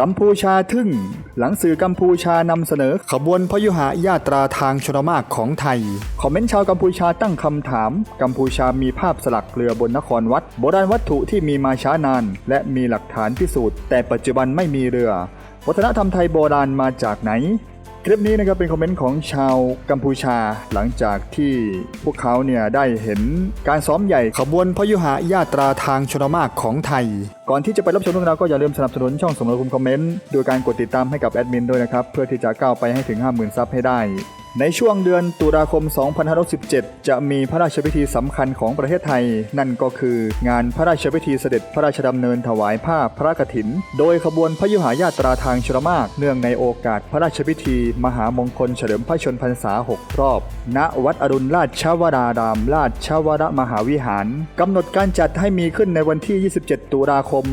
กัมพูชาทึ่ง หลังสื่อกัมพูชานำเสนอขบวนพยุหญาตราทางชนมากของไทย คอมเมนต์ชาวกัมพูชาตั้งคำถาม กัมพูชามีภาพสลักเรือบนนครวัด โบราณวัตถุที่มีมาช้านาน และมีหลักฐานพิสูจน์ แต่ปัจจุบันไม่มีเรือ วัฒนธรรมไทยโบราณมาจากไหน คลิปนี้นะครับเป็นคอมเมนต์ของชาวกัมพูชา หลังจากที่พวกเขาเนี่ยได้เห็นการซ้อมใหญ่ขบวนพยุหะยาตราทางชนมากของไทย ก่อนที่จะไปรับชมเรื่องราวก็อย่าลืมสนับสนุนช่องสมรภูมิคอมเมนต์โดยการกดติดตามให้กับแอดมินด้วยนะครับ เพื่อที่จะก้าวไปให้ถึง 50,000 ซับให้ได้ ในช่วงเดือนตุลาคม 2567 จะมีพระราชพิธีสำคัญของประเทศไทย นั่นก็คืองานพระราชพิธีเสด็จพระราชดำเนินถวายผ้าพระกฐิน โดยขบวนพยุหญาตราทางชรมาก เนื่องในโอกาสพระราชพิธี มหามงคลเฉลิมพระชนพรรษา 6 รอบ ณ วัดอรุณราชวราราม ราชวรมหาวิหาร กำหนดการจัดให้มีขึ้นในวันที่ 27 ตุลาคม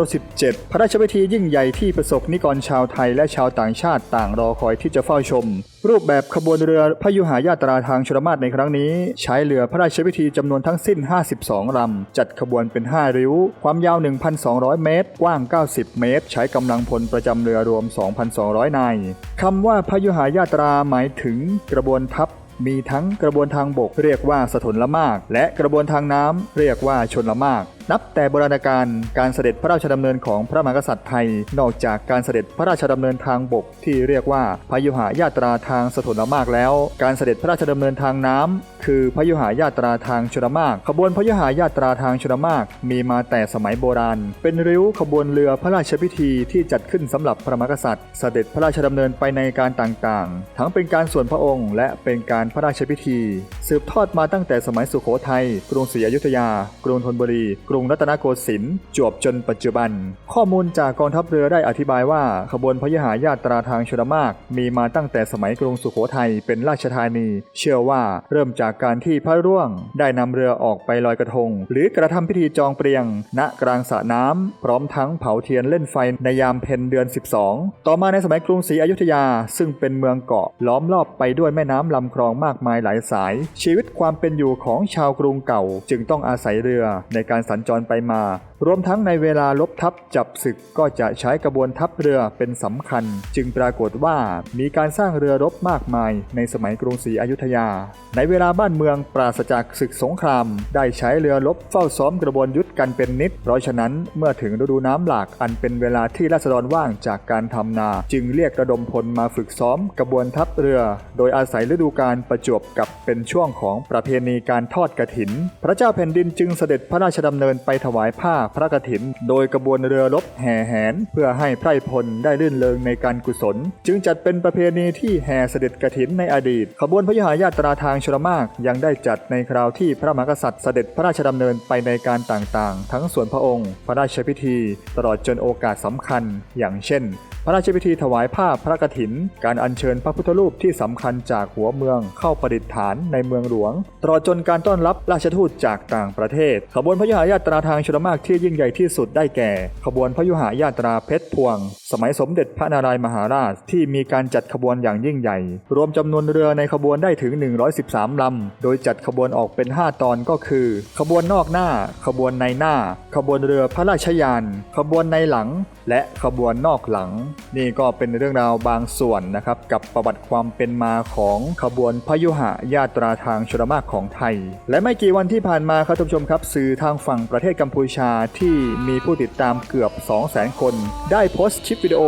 2517พระราชพิธียิ่งใหญ่ที่ประสบนิกรชาวไทยและชาวต่างชาติต่างรอคอยที่จะเฝ้าชม รูปแบบขบวนเรือพยุหญาตราทางชลมาศในครั้งนี้ ใช้เรือพระราชพิธีจำนวนทั้งสิ้น 52 ลำ จัดขบวนเป็น 5 ริ้ว ความยาว 1,200 เมตร กว้าง 90 เมตร ใช้กำลังพลประจำเรือรวม 2,200 นายคำว่าพยุหญาตราหมายถึงกระบวนทัพมีทั้งกระบวนทางบกเรียกว่าสถนละมาก และกระบวนทางน้ำเรียกว่าชนละมาก นับแต่โบราณกาลการเสด็จพระราชดำเนินของพระมหากษัตริย์ไทย นอกจากการเสด็จพระราชดำเนินทางบกที่เรียกว่าพยุหญาตราทางสถนมากแล้ว การเสด็จพระราชดำเนินทางน้ำคือพยุหญาตราทางชนมาก ขบวนพยุหญาตราทางชนมาก มีมาแต่สมัยโบราณ เป็นริ้วขบวนเรือพระราชพิธีที่จัดขึ้นสำหรับพระมหากษัตริย์ เสด็จพระราชดำเนินไปในการต่างๆ ทั้งเป็นการส่วนพระองค์ และเป็นการพระราชพิธี สืบทอดมาตั้งแต่สมัยสุโขทัยกรุงศรีอยุธยากรุงธนบุรีกรุงรัตนโกสินทร์จวบจนปัจจุบัน ข้อมูลจากกองทัพเรือได้อธิบายว่า ขบวนพยุหญาตราทางชลมาก มีมาตั้งแต่สมัยกรุงสุโขทัยเป็นราชธานี เชื่อว่าเริ่มจากการที่พระร่วง ได้นำเรือออกไปลอยกระทง หรือกระทำพิธีจองเปรียง ณกลางสระน้ำพร้อมทั้งเผาเทียนเล่นไฟในยามเพ็ญเดือน 12 ต่อมาในสมัยกรุงศรีอยุธยา ซึ่งเป็นเมืองเกาะล้อมรอบไปด้วยแม่น้ำลำคลองมากมายหลายสาย ชีวิตความเป็นอยู่ของชาวกรุงเก่า จึงต้องอาศัยเรือในการสัญจรไปมา รวมทั้งในเวลาลบทัพจับศึกก็จะใช้กระบวนทัพเรือเป็นสำคัญ จึงปรากฏว่ามีการสร้างเรือรบมากมายในสมัยกรุงศรีอยุธยา ในเวลาบ้านเมืองปราศจากศึกสงคราม ได้ใช้เรือรบเฝ้าซ้อมกระบวนยุทธกันเป็นนิด เพราะฉะนั้นเมื่อถึงฤดูน้ำหลากอันเป็นเวลาที่ราษฎรว่างจากการทำนา จึงเรียกระดมพลมาฝึกซ้อมกระบวนทัพเรือ โดยอาศัยฤดูกาลประจวบกับเป็นช่วงของประเพณีการทอดกระถิน พระเจ้าแผ่นดินจึงเสด็จพระราชดำเนินไปถวายผ้าพระกฐิน โดยกระบวนเรือรบแห่แหน เพื่อให้ไพร่พลได้ลื่นเลงในการกุศล จึงจัดเป็นประเพณีที่แห่เสด็จกฐินในอดีต ขบวนพยุหญาตราทางชลมากยังได้จัดในคราวที่พระมหากษัตริย์เสด็จพระราชดำเนินไปในการต่างๆ ทั้งส่วนพระองค์ พระราชพิธี ตลอดจนโอกาสสำคัญ อย่างเช่น พระราชพิธีถวายผ้าพระกฐิน การอัญเชิญพระพุทธรูปที่สำคัญจากหัวเมืองเข้าประดิษฐานในเมืองหลวง ตลอดจนการต้อนรับราชทูตจากต่างประเทศ ขบวนพยุหญาตราทางชลมากที่ยิ่งใหญ่ที่สุดได้แก่ ขบวนพยุหญาตราเพชรพวง สมัยสมเด็จพระนารายมหาราชที่มีการจัดขบวนอย่างยิ่งใหญ่ รวมจำนวนเรือในขบวนได้ถึง 113ลำโดยจัดขบวนออกเป็น 5 ตอนก็คือ ขบวนนอกหน้า ขบวนในหน้า ขบวนเรือพระราชยาน ขบวนในหลัง และขบวนนอกหลังนี่ก็เป็นเรื่องราวบางส่วนนะครับ กับประวัติความเป็นมาของขบวนพยุหะญาตราทางชลมากของไทย และไม่กี่วันที่ผ่านมาครับท่านผู้ชมครับ สื่อทางฝั่งประเทศกัมพูชาที่มีผู้ติดตามเกือบ 200,000 คน ได้โพสต์คลิปวิดีโอ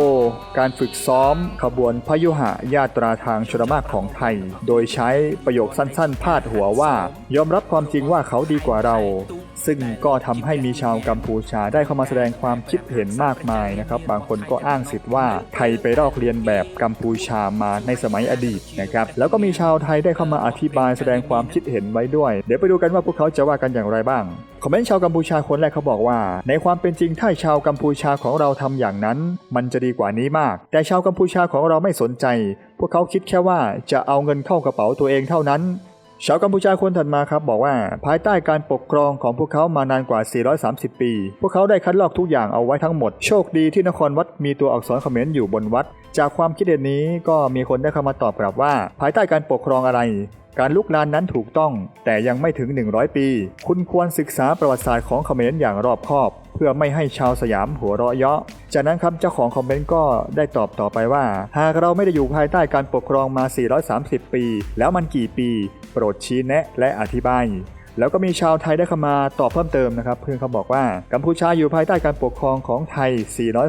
การฝึกซ้อมขบวนพยุหะญาตราทางชลมากของไทย โดยใช้ประโยคสั้นๆ พาดหัวว่า ยอมรับความจริงว่าเขาดีกว่าเรา ซึ่งก็ทำให้มีชาวกัมพูชาได้เข้ามาแสดงความคิดเห็นมากมายนะครับ บางคนก็อ้างสิทธิ์ว่าไทยไปลอกเรียนแบบกัมพูชามาในสมัยอดีตนะครับ แล้วก็มีชาวไทยได้เข้ามาอธิบายแสดงความคิดเห็นไว้ด้วย เดี๋ยวไปดูกันว่าพวกเขาจะว่ากันอย่างไรบ้างคอมเมนต์ชาวกัมพูชาคนแรกเขาบอกว่า ในความเป็นจริงถ้าชาวกัมพูชาของเราทำอย่างนั้น มันจะดีกว่านี้มาก แต่ชาวกัมพูชาของเราไม่สนใจ พวกเขาคิดแค่ว่าจะเอาเงินเข้ากระเป๋าตัวเองเท่านั้น ชาวกัมพูชาคนถัดมาครับบอกว่า ภายใต้การปกครองของพวกเขามานานกว่า 430 ปี พวกเขาได้คัดลอกทุกอย่างเอาไว้ทั้งหมด โชคดีที่นครวัดมีตัวอักษรเขมรอยู่บนวัด จากความคิดเห็นนี้ก็มีคนได้เข้ามาตอบกลับว่า ภายใต้การปกครองอะไร การลุกลานนั้นถูกต้อง แต่ยังไม่ถึง 100 ปี คุณควรศึกษาประวัติศาสตร์ของเขมรอย่างรอบคอบ เพื่อไม่ให้ชาวสยามหัวเราะเยาะ จากนั้นครับเจ้าของคอมเมนต์ก็ได้ตอบต่อไปว่า หากเราไม่ได้อยู่ภายใต้การปกครองมา 430 ปี แล้วมันกี่ปี โปรดชี้แนะและอธิบายแล้วก็มีชาวไทยได้เข้ามาตอบเพิ่มเติมนะครับ เพื่อนเขาบอกว่ากัมพูชาอยู่ภายใต้การปกครองของไทย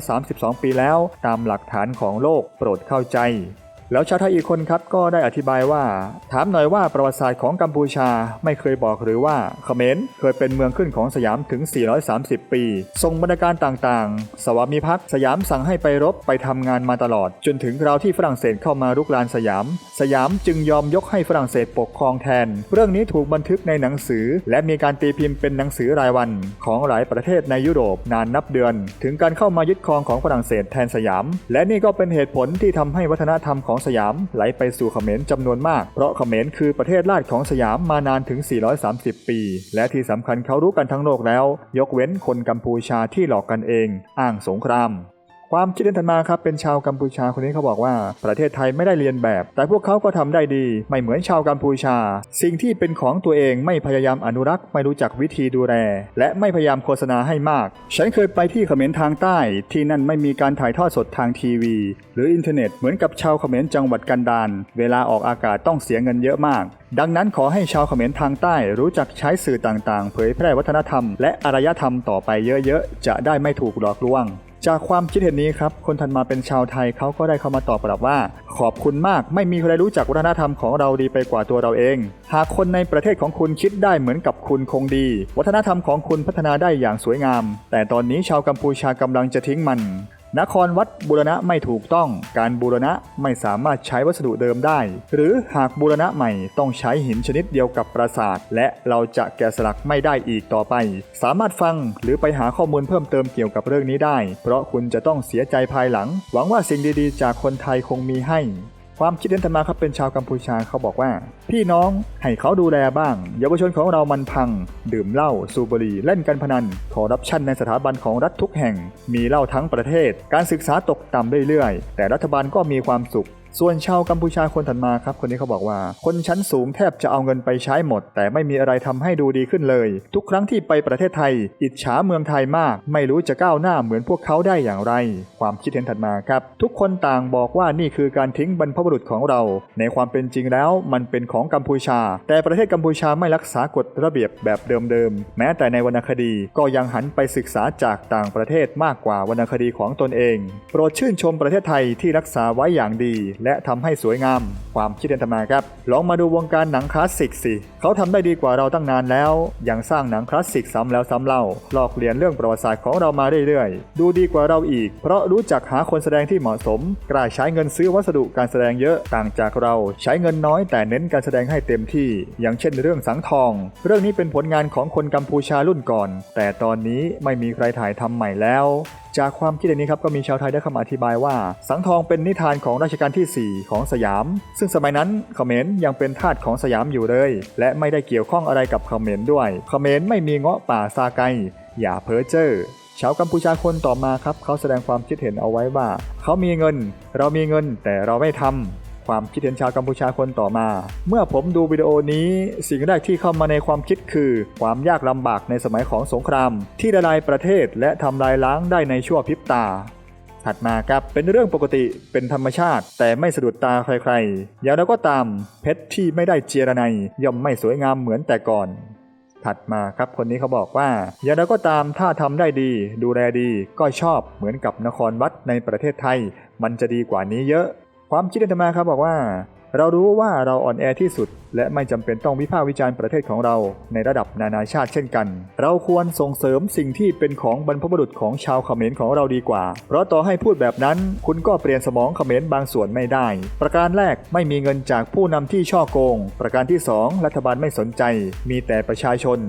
432 ปีแล้ว ตามหลักฐานของโลกโปรดเข้าใจ แล้วชาวไทยอีกคนครับก็ได้อธิบายว่า ถามหน่อยว่าประวัติศาสตร์ของกัมพูชาไม่เคยบอกหรือว่าเขมรเคยเป็นเมืองขึ้นของสยามถึง 430 ปี ทรงบรรณาการต่างๆ สวามิภักดิ์สยามสั่งให้ไปรบไปทำงานมาตลอด จนถึงคราวที่ฝรั่งเศสเข้ามารุกรานสยาม สยามจึงยอมยกให้ฝรั่งเศสปกครองแทน เรื่องนี้ถูกบันทึกในหนังสือ และมีการตีพิมพ์เป็นหนังสือรายวัน ของหลายประเทศในยุโรปนานนับเดือน ถึงการเข้ามายึดครองของฝรั่งเศสแทนสยาม และนี่ก็เป็นเหตุผลที่ทำให้วัฒนธรรมของของสยามไหลไปสู่เขมรจำนวนมาก เพราะเขมรคือประเทศราชของสยามมานานถึง 430 ปี และที่สำคัญเขารู้กันทั้งโลกแล้ว ยกเว้นคนกัมพูชาที่หลอกกันเอง อ้างสงคราม ความคิดเห็นถัดมาครับเป็นชาวกัมพูชาคนนี้เขาบอกว่า ประเทศไทยไม่ได้เรียนแบบ แต่พวกเขาก็ทำได้ดี ไม่เหมือนชาวกัมพูชา สิ่งที่เป็นของตัวเองไม่พยายามอนุรักษ์ไม่รู้จักวิธีดูแล และไม่พยายามโฆษณาให้มาก ฉันเคยไปที่เขมรทางใต้ ที่นั่นไม่มีการถ่ายทอดสดทางทีวี หรืออินเทอร์เน็ตเหมือนกับชาวเขมรจังหวัดกันดารเวลาออกอากาศต้องเสียเงินเยอะมาก ดังนั้นขอให้ชาวเขมรทางใต้รู้จักใช้สื่อต่างๆ เผยแพร่วัฒนธรรม และอารยธรรมต่อไปเยอะๆจะได้ไม่ถูกหลอกลวง จากความคิดเห็นนี้ครับ คนถัดมาเป็นชาวไทยเขาก็ได้เข้ามาตอบกลับว่า ขอบคุณมากไม่มีใครรู้จักวัฒนธรรมของเราดีไปกว่าตัวเราเอง หากคนในประเทศของคุณคิดได้เหมือนกับคุณคงดี วัฒนธรรมของคุณพัฒนาได้อย่างสวยงาม แต่ตอนนี้ชาวกัมพูชากำลังจะทิ้งมัน นครวัดบูรณะไม่ถูกต้อง การบูรณะไม่สามารถใช้วัสดุเดิมได้ หรือหากบูรณะใหม่ต้องใช้หินชนิดเดียวกับปราสาท และเราจะแกะสลักไม่ได้อีกต่อไป สามารถฟังหรือไปหาข้อมูลเพิ่มเติมเกี่ยวกับเรื่องนี้ได้ เพราะคุณจะต้องเสียใจภายหลัง หวังว่าสิ่งดีๆ จากคนไทยคงมีให้ ความคิดเห็นถัดมาครับเป็นชาวกัมพูชาเขาบอกว่า พี่น้องให้เขาดูแลบ้าง เยาวชนของเรามันพัง ดื่มเหล้าสูบบุหรี่เล่นการพนันคอร์รัปชันในสถาบันของรัฐทุกแห่ง มีเหล้าทั้งประเทศ การศึกษาตกต่ำเรื่อยๆ แต่รัฐบาลก็มีความสุข ส่วนชาวกัมพูชาคนถัดมาครับ คนนี้เขาบอกว่า คนชั้นสูงแทบจะเอาเงินไปใช้หมด แต่ไม่มีอะไรทำให้ดูดีขึ้นเลย ทุกครั้งที่ไปประเทศไทย อิจฉาเมืองไทยมาก ไม่รู้จะก้าวหน้าเหมือนพวกเขาได้อย่างไร ความคิดเห็นถัดมาครับ ทุกคนต่างบอกว่านี่คือการทิ้งบรรพบุรุษของเรา ในความเป็นจริงแล้วมันเป็นของกัมพูชา แต่ประเทศกัมพูชาไม่รักษากฎระเบียบแบบเดิมๆแม้แต่ในวรรณคดีก็ยังหันไปศึกษาจากต่างประเทศมากกว่าวรรณคดีของตนเอง โปรดชื่นชมประเทศไทยที่รักษาไว้อย่างดีและและทำให้สวยงาม ความคิดเห็นธรรมาครับ ลองมาดูวงการหนังคลาสสิกสิ เขาทำได้ดีกว่าเราตั้งนานแล้ว ยังสร้างหนังคลาสสิกซ้ำแล้วซ้ำเล่า หลอกเลียนเรื่องประวัติศาสตร์ของเรามาเรื่อยๆ ดูดีกว่าเราอีก เพราะรู้จักหาคนแสดงที่เหมาะสม กล้าใช้เงินซื้อวัสดุการแสดงเยอะ ต่างจากเราใช้เงินน้อยแต่เน้นการแสดงให้เต็มที่ อย่างเช่นเรื่องสังทอง เรื่องนี้เป็นผลงานของคนกัมพูชารุ่นก่อน แต่ตอนนี้ไม่มีใครถ่ายทำใหม่แล้วจากความคิดเห็นนี้ครับก็มีชาวไทยได้คำอธิบายว่า สังทองเป็นนิทานของรัชกาลที่ 4 ของสยาม ซึ่งสมัยนั้นเขมรยังเป็นทาสของสยามอยู่เลย และไม่ได้เกี่ยวข้องอะไรกับเขมรด้วย เขมรไม่มีเงาะป่าซาไกอย่าเพ้อเจ้อชาวกัมพูชาคนต่อมาครับเขาแสดงความคิดเห็นเอาไว้ว่า เขามีเงิน เรามีเงินแต่เราไม่ทำ ความคิดเห็นชาวกัมพูชาคนต่อมา เมื่อผมดูวิดีโอนี้สิ่งแรกที่เข้ามาในความคิดคือ ความยากลำบากในสมัยของสงคราม ที่ละลายประเทศและทำลายล้างได้ในชั่วพริบตาถัดมาครับเป็นเรื่องปกติเป็นธรรมชาติ แต่ไม่สะดุดตาใครๆอย่างไรก็ตาม เพชรที่ไม่ได้เจรไนย่อมไม่สวยงามเหมือนแต่ก่อน ถัดมาครับคนนี้เขาบอกว่าอย่างไรก็ตามถ้าทำได้ดี ดูแลดีก็ชอบเหมือนกับนครวัดในประเทศไทย มันจะดีกว่านี้เยอะ ความคิดเห็นถัดมาครับบอกว่า เรารู้ว่าเราอ่อนแอที่สุด และไม่จำเป็นต้องวิพากษ์วิจารณ์ประเทศของเราในระดับนานาชาติเช่นกัน เราควรส่งเสริมสิ่งที่เป็นของบรรพบุรุษของชาวเขมรของเราดีกว่า เพราะต่อให้พูดแบบนั้น คุณก็เปลี่ยนสมองเขมรบางส่วนไม่ได้ ประการแรกไม่มีเงินจากผู้นำที่ช่อโกง ประการที่สองรัฐบาลไม่สนใจ มีแต่ประชาชน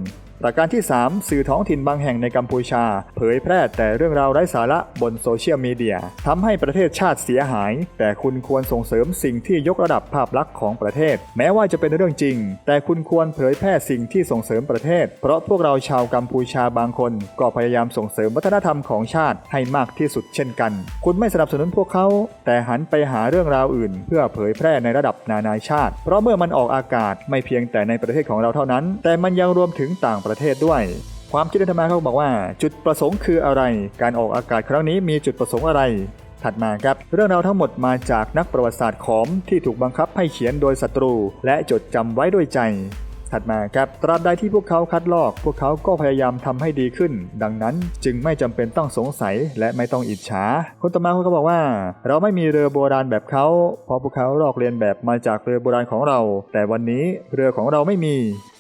ประการที่ 3 สื่อท้องถิ่นบางแห่งในกัมพูชา เผยแพร่แต่เรื่องราวไร้สาระบนโซเชียลมีเดียทำให้ประเทศชาติเสียหาย แต่คุณควรส่งเสริมสิ่งที่ยกระดับภาพลักษณ์ของประเทศ แม้ว่าจะเป็นเรื่องจริง แต่คุณควรเผยแพร่สิ่งที่ส่งเสริมประเทศ เพราะพวกเราชาวกัมพูชาบางคน ก็พยายามส่งเสริมวัฒนธรรมของชาติให้มากที่สุดเช่นกัน คุณไม่สนับสนุนพวกเขา แต่หันไปหาเรื่องราวอื่น เพื่อเผยแพร่ในระดับนานาชาติ เพราะเมื่อมันออกอากาศไม่เพียงแต่ในประเทศของเราเท่านั้น แต่มันยังรวมถึงต่างประเทศด้วย ความคิดอาตมาเขาบอกว่า จุดประสงค์คืออะไร การออกอากาศครั้งนี้มีจุดประสงค์อะไร ถัดมาครับ เรื่องราวทั้งหมดมาจากนักประวัติศาสตร์ขอมที่ถูกบังคับให้เขียนโดยศัตรู และจดจำไว้ด้วยใจถัดมาครับตราบใดที่พวกเขาคัดลอก พวกเขาก็พยายามทำให้ดีขึ้น ดังนั้นจึงไม่จำเป็นต้องสงสัยและไม่ต้องอิจฉา คนต่อมาเขาก็บอกว่า เราไม่มีเรือโบราณแบบเขา เพราะพวกเขาลอกเลียนแบบมาจากเรือโบราณของเรา แต่วันนี้เรือของเราไม่มี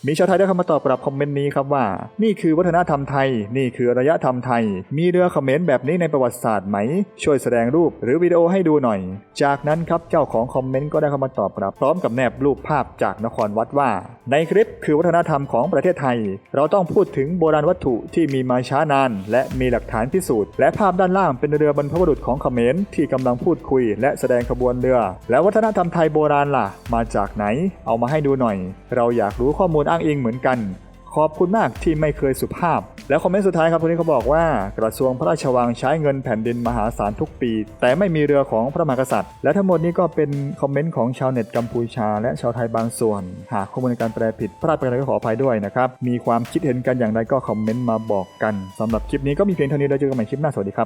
มีชาวไทยได้เข้ามาตอบกลับคอมเมนต์นี้ครับว่า นี่คือวัฒนธรรมไทย นี่คืออารยธรรมไทย มีเรือเขมรแบบนี้ในประวัติศาสตร์ไหม ช่วยแสดงรูปหรือวิดีโอให้ดูหน่อย จากนั้นครับเจ้าของคอมเมนต์ก็ได้เข้ามาตอบกลับพร้อมกับแนบรูปภาพจากนครวัดว่า ในคลิปคือวัฒนธรรมของประเทศไทย เราต้องพูดถึงโบราณวัตถุที่มีมาช้านาน และมีหลักฐานพิสูจน์และภาพด้านล่างเป็นเรือบรรพบุรุษของเขมรที่กำลังพูดคุย และแสดงขบวนเรือ แล้ววัฒนธรรมไทยโบราณล่ะ มาจากไหน เอามาให้ดูหน่อย เราอยากรู้ข้อมูลอ้างอิงเหมือนกัน ขอบคุณมากที่ไม่เคยสุภาพ แล้วคอมเมนต์สุดท้ายครับคนนี้เขาบอกว่า กระทรวงพระราชวังใช้เงินแผ่นดินมหาศาลทุกปี แต่ไม่มีเรือของพระมหากษัตริย์ และทั้งหมดนี้ก็เป็นคอมเมนต์ของชาวเน็ตกัมพูชา และชาวไทยบางส่วน หากข้อมูลการแปลผิดพลาดไปอะไรก็ขออภัยด้วยนะครับมีความคิดเห็นกันอย่างไรก็คอมเมนต์มาบอกกันสำหรับคลิปนี้ก็มีเพียงเท่านี้แล้วเจอกันใหม่คลิปหน้าสวัสดีครับ